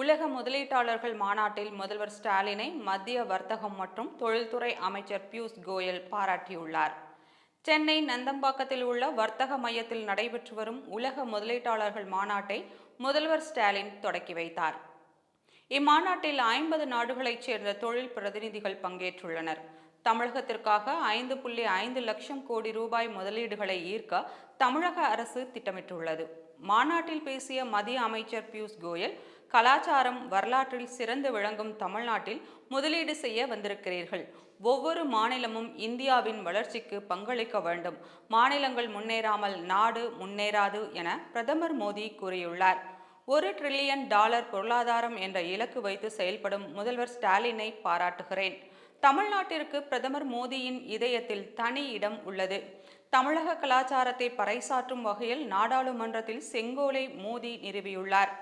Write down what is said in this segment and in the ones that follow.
உலக முதலீட்டாளர்கள் மாநாட்டில் முதல்வர் ஸ்டாலினை மத்திய வர்த்தகம் மற்றும் தொழில்துறை அமைச்சர் பியூஷ் கோயல் பாராட்டியுள்ளார். சென்னை நந்தம்பாக்கத்தில் உள்ள வர்த்தக மையத்தில் நடைபெற்று வரும் உலக முதலீட்டாளர்கள் மாநாட்டை முதல்வர் ஸ்டாலின் தொடக்கி வைத்தார். இம்மாநாட்டில் ஐம்பது நாடுகளைச் சேர்ந்த தொழில் பிரதிநிதிகள் பங்கேற்றுள்ளனர். தமிழகத்திற்காக ஐந்து புள்ளி ஐந்து லட்சம் கோடி ரூபாய் முதலீடுகளை ஈர்க்க தமிழக அரசு திட்டமிட்டுள்ளது. மாநாட்டில் பேசிய மத்திய அமைச்சர் பியூஷ் கோயல் கலாச்சாரம் வரலாற்றில் சிறந்து விளங்கும் தமிழ்நாட்டில் முதலீடு செய்ய வந்திருக்கிறீர்கள். ஒவ்வொரு மாநிலமும் இந்தியாவின் வளர்ச்சிக்கு பங்களிக்க வேண்டும். மாநிலங்கள் முன்னேறாமல் நாடு முன்னேறாது என பிரதமர் மோடி கூறியுள்ளார். ஒரு டிரில்லியன் டாலர் பொருளாதாரம் என்ற இலக்கு வைத்து செயல்படும் முதல்வர் ஸ்டாலினை பாராட்டுகிறேன். தமிழ்நாட்டிற்கு பிரதமர் மோடியின் இதயத்தில் தனி இடம் உள்ளது. தமிழக கலாச்சாரத்தை பறைசாற்றும் வகையில் நாடாளுமன்றத்தில் செங்கோலை மோடி நிறுவியுள்ளார்.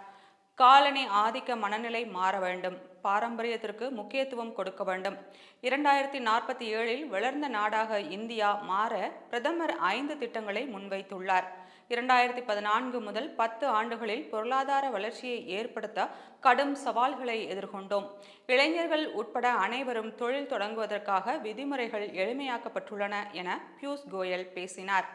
காலனி ஆதிக்க மனநிலை மாற வேண்டும். பாரம்பரியத்திற்கு முக்கியத்துவம் கொடுக்க வேண்டும். இரண்டாயிரத்தி நாற்பத்தி ஏழில் வளர்ந்த நாடாக இந்தியா மாற பிரதமர் ஐந்து திட்டங்களை முன்வைத்துள்ளார். இரண்டாயிரத்தி பதினான்கு முதல் பத்து ஆண்டுகளில் பொருளாதார வளர்ச்சியை ஏற்படுத்த கடும் சவால்களை எதிர்கொண்டோம். இளைஞர்கள் உட்பட அனைவரும் தொழில் தொடங்குவதற்காக விதிமுறைகள் எளிமையாக்கப்பட்டுள்ளன என பியூஷ் கோயல் பேசினார்.